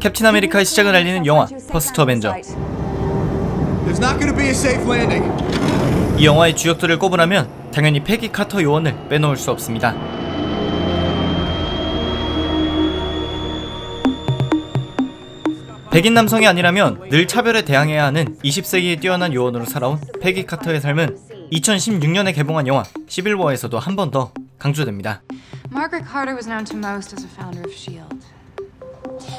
캡틴 아메리카의 시작을 알리는 영화 퍼스트 어벤져 There's not gonna be a safe landing. 이 영화의 주역들을 꼽으라면 당연히 패기 카터 요원을 빼놓을 수 없습니다. 백인 남성이 아니라면 늘 차별에 대항해야 하는 20세기에 뛰어난 요원으로 살아온 패기 카터의 삶은 2016년에 개봉한 영화 시빌워에서도 한 번 더 강조됩니다. Margaret Carter was known to most as a founder of S.H.I.E.L.D.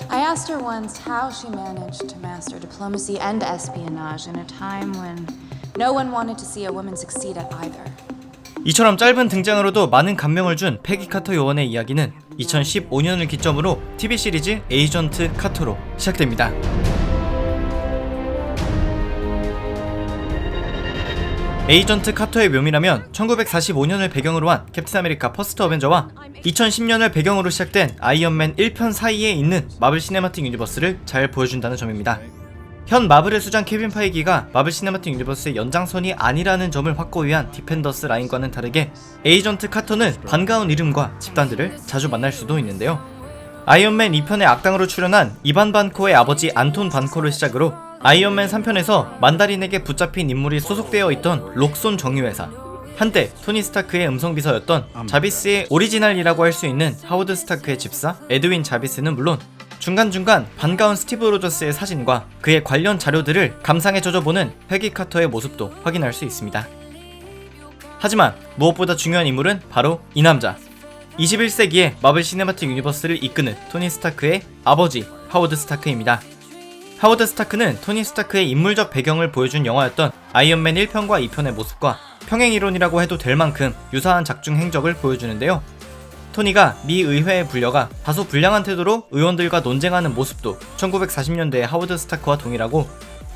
I asked her once how she managed to master diplomacy and espionage in a time when no one wanted to see a woman succeed at either. 이처럼 짧은 등장으로도 많은 감명을 준 패기 카터 요원의 이야기는 2015년을 기점으로 TV 시리즈 에이전트 카터로 시작됩니다. 에이전트 카터의 묘미라면 1945년을 배경으로 한 캡틴 아메리카 퍼스트 어벤져와 2010년을 배경으로 시작된 아이언맨 1편 사이에 있는 마블 시네마틱 유니버스를 잘 보여준다는 점입니다. 현 마블의 수장 케빈 파이기가 마블 시네마틱 유니버스의 연장선이 아니라는 점을 확고히 한 디펜더스 라인과는 다르게 에이전트 카터는 반가운 이름과 집단들을 자주 만날 수도 있는데요. 아이언맨 2편의 악당으로 출연한 이반 반코의 아버지 안톤 반코를 시작으로 아이언맨 3편에서 만다린에게 붙잡힌 인물이 소속되어 있던 록손 정유회사 한때 토니 스타크의 음성비서였던 자비스의 오리지널이라고 할 수 있는 하워드 스타크의 집사 에드윈 자비스는 물론 중간중간 반가운 스티브 로저스의 사진과 그의 관련 자료들을 감상에 젖어보는 패기 카터의 모습도 확인할 수 있습니다. 하지만 무엇보다 중요한 인물은 바로 이 남자. 21세기의 마블 시네마틱 유니버스를 이끄는 토니 스타크의 아버지 하워드 스타크입니다. 하워드 스타크는 토니 스타크의 인물적 배경을 보여준 영화였던 아이언맨 1편과 2편의 모습과 평행 이론이라고 해도 될 만큼 유사한 작중 행적을 보여주는데요. 토니가 미 의회에 불려가 다소 불량한 태도로 의원들과 논쟁하는 모습도 1940년대의 하워드 스타크와 동일하고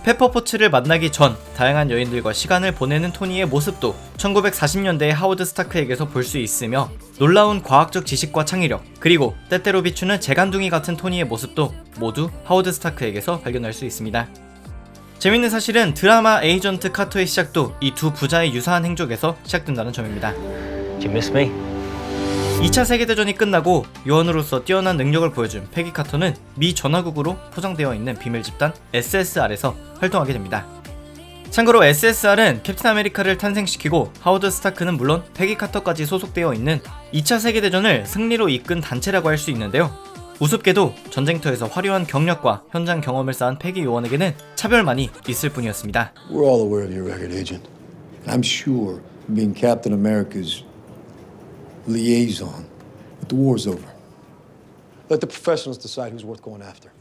페퍼포츠를 만나기 전 다양한 여인들과 시간을 보내는 토니의 모습도 1940년대의 하워드 스타크에게서 볼 수 있으며 놀라운 과학적 지식과 창의력 그리고 때때로 비추는 재간둥이 같은 토니의 모습도 모두 하워드 스타크에게서 발견할 수 있습니다. 재밌는 사실은 드라마 에이전트 카터의 시작도 이 두 부자의 유사한 행적에서 시작된다는 점입니다. 2차 세계대전이 끝나고 요원으로서 뛰어난 능력을 보여준 패기 카터는 미 전화국으로 포장되어 있는 비밀 집단 SSR에서 활동하게 됩니다. 참고로 SSR은 캡틴 아메리카를 탄생시키고 하워드 스타크는 물론 패기 카터까지 소속되어 있는 2차 세계대전을 승리로 이끈 단체라고 할 수 있는데요. 우습게도 전쟁터에서 화려한 경력과 현장 경험을 쌓은 패기 요원에게는 차별만이 있을 뿐이었습니다. We're all aware of your record, Agent. I'm sure being Captain America's liaison, but the war's over. Let the professionals decide who's worth going after.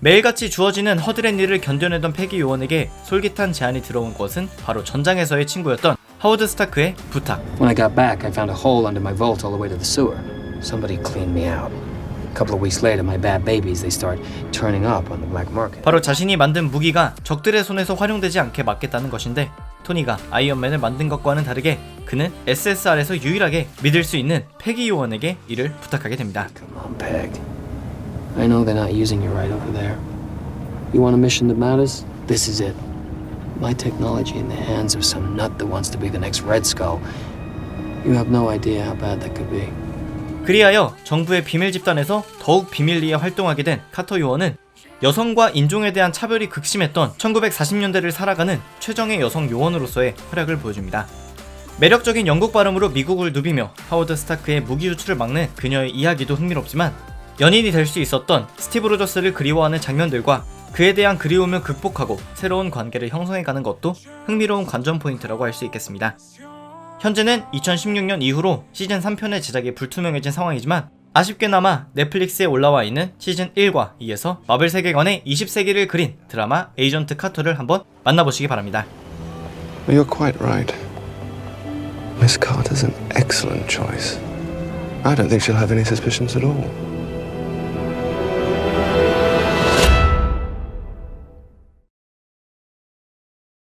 매일같이 주어지는 허드렛 일을 견뎌내던 패기 요원에게 솔깃한 제안이 들어온 것은 바로 전장에서의 친구였던 하워드 스타크의 부탁. When I got back, I found a hole under my vault all the way to the sewer. Somebody cleaned me out. A couple of weeks later, my bad babies, they start turning up on the black market. 바로 자신이 만든 무기가 적들의 손에서 활용되지 않게 막겠다는 것인데 토니가 아이언맨을 만든 것과는 다르게 그는 SSR에서 유일하게 믿을 수 있는 패기 요원에게 이를 부탁하게 됩니다. Come on, Peg. I know they're not using you right over there. You want a mission that matters? This is it. My technology in the hands of some nut that wants to be the next Red Skull. You have no idea how bad that could be. 그리하여 정부의 비밀 집단에서 더욱 비밀리에 활동하게 된 카터 요원은 여성과 인종에 대한 차별이 극심했던 1940년대를 살아가는 최정의 여성 요원으로서의 활약을 보여줍니다. 매력적인 영국 발음으로 미국을 누비며 하워드 스타크의 무기 유출을 막는 그녀의 이야기도 흥미롭지만 연인이 될 수 있었던 스티브 로저스를 그리워하는 장면들과 그에 대한 그리움을 극복하고 새로운 관계를 형성해가는 것도 흥미로운 관전 포인트라고 할 수 있겠습니다. 현재는 2016년 이후로 시즌 3편의 제작이 불투명해진 상황이지만 아쉽게나마 넷플릭스에 올라와 있는 시즌 1과 2에서 마블 세계관의 20세기를 그린 드라마 에이전트 카터를 한번 만나보시기 바랍니다. You're quite right. Miss Carter's an excellent choice. I don't think she'll have any suspicions at all.